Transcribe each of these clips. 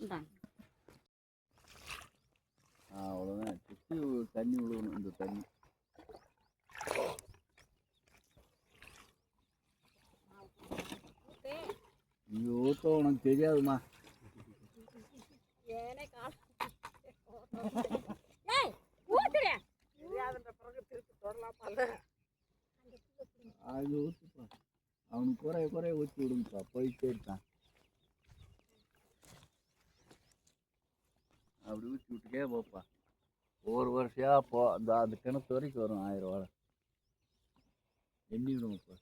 இந்தாங்க அவ்வளோதான் சுற்றி தண்ணி விழுகணும் இந்த தண்ணி நீ ஊற்ற உனக்கு தெரியாதுமா ஏனே கால் அவனுக்கு குறைய குறைய ஊற்றி விடுங்கப்பா. போயிட்டே இருக்கான். அப்படி ஊற்றி விட்டுக்கே போப்பா. ஒவ்வொரு வருஷம் போ அந்த அந்த கிணத்து வரைக்கும் வரும் ஆயிரம் ரூபா எண்ணி விடுங்கப்பா.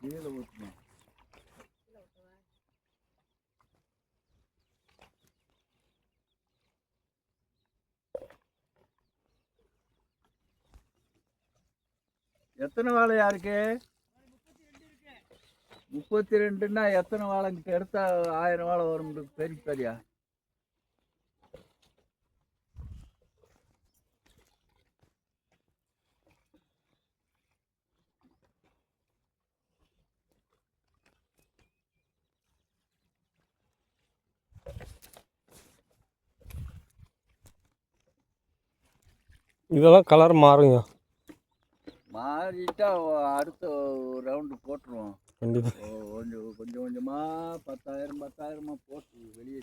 கீழே ஊற்றுமா எத்தனை வாழையா இருக்கு முப்பத்தி ரெண்டுன்னா எத்தனை வாழைங்கிட்ட எடுத்தா ஆயிரம் வாழை வரும். பெரிய பெரியா. இதெல்லாம் கலர் மாறுங்க. மாறிட்டா அடுத்த ரவுண்டு போட்டுருவோம். கொஞ்சம் கொஞ்சம் கொஞ்சமாக பத்தாயிரம் பத்தாயிரமா போட்டு வெளியே